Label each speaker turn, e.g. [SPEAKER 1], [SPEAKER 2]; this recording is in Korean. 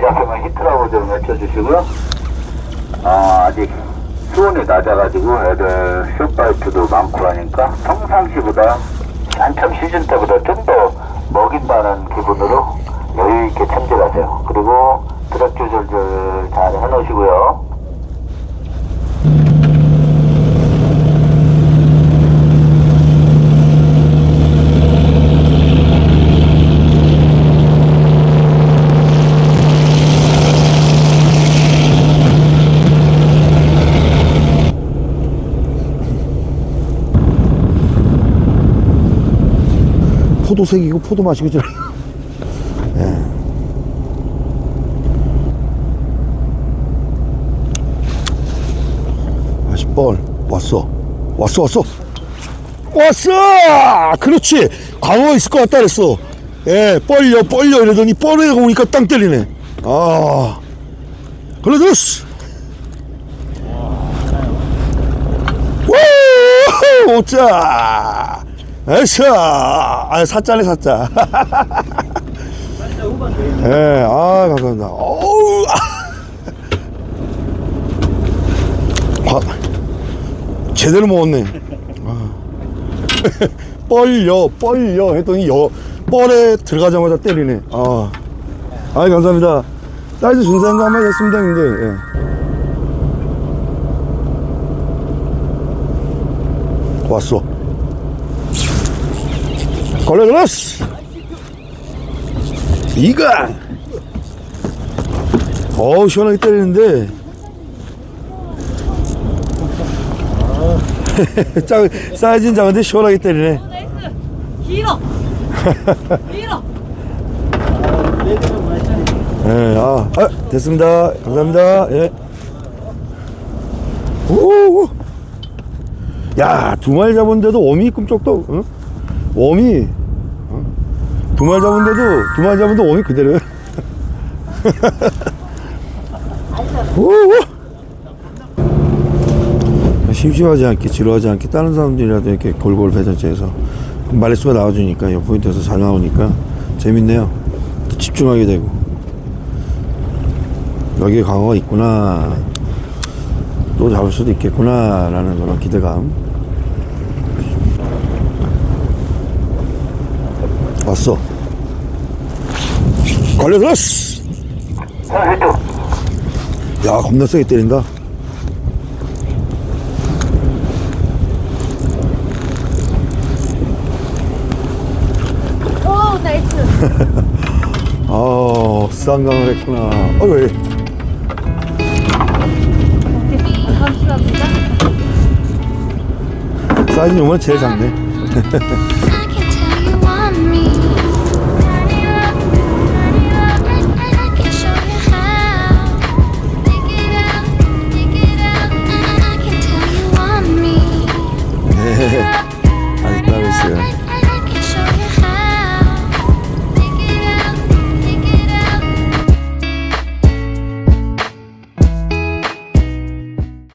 [SPEAKER 1] 잠깐만 히트라고 좀 외쳐주시고요. 아, 아직 수온이 낮아가지고 애들 쇼파이트도 많고 하니까 평상시보다 한참 시즌 때보다 좀 더 먹인다는 기분으로 여유 있게 참질하세요. 그리고 드랍 조절들 잘 해놓으시고요.
[SPEAKER 2] 포도색이고 포도 마시고 지라. 예. 다시 뻘 왔어. 왔어 왔어. 왔어! 그렇지. 광어가 있을 것 같다 그랬어. 예 뻘려 뻘려 이러더니 뻘에 오니까 땅 때리네. 아. 그래 들었어 우 오자. 에이샤 아 사짜네 사짜. 예, 아 감사합니다. 어우 아. 과, 제대로 먹었네. 아. 뻘려 뻘려 했더니 여, 뻘에 들어가자마자 때리네. 아, 아 감사합니다. 사이즈 준수한 거 한번 했습니다 형님들 예. 왔어. 걸려 들었어 이가! 어우 시원하게 때리는데 작, 사이즈는 작은데 시원하게 때리네
[SPEAKER 3] 나이스. 길어. 길어.
[SPEAKER 2] 예, 아, 아, 됐습니다. 감사합니다. 예. 오, 야, 두 마리 잡은데도 웜이 꿈쩍도, 어? 웜이, 어? 두 마리 잡은데도, 두 마리 잡은데 웜이 그대로요. 오, 심심하지 않게, 지루하지 않게, 다른 사람들이라도 이렇게 골골 배전체에서 말레수가 나와주니까, 옆 포인트에서 잘 나오니까 재밌네요. 또 집중하게 되고. 여기에 강어가 있구나. 또 잡을 수도 있겠구나. 라는 그런 기대감. 왔어. 걸려들었어! 야, 겁나 세게 때린다.
[SPEAKER 3] 아,
[SPEAKER 2] 어우, 쌍강을 했구나.
[SPEAKER 3] 어이.
[SPEAKER 2] 사이즈 용은 제일 작네. 아직 따고 있어요.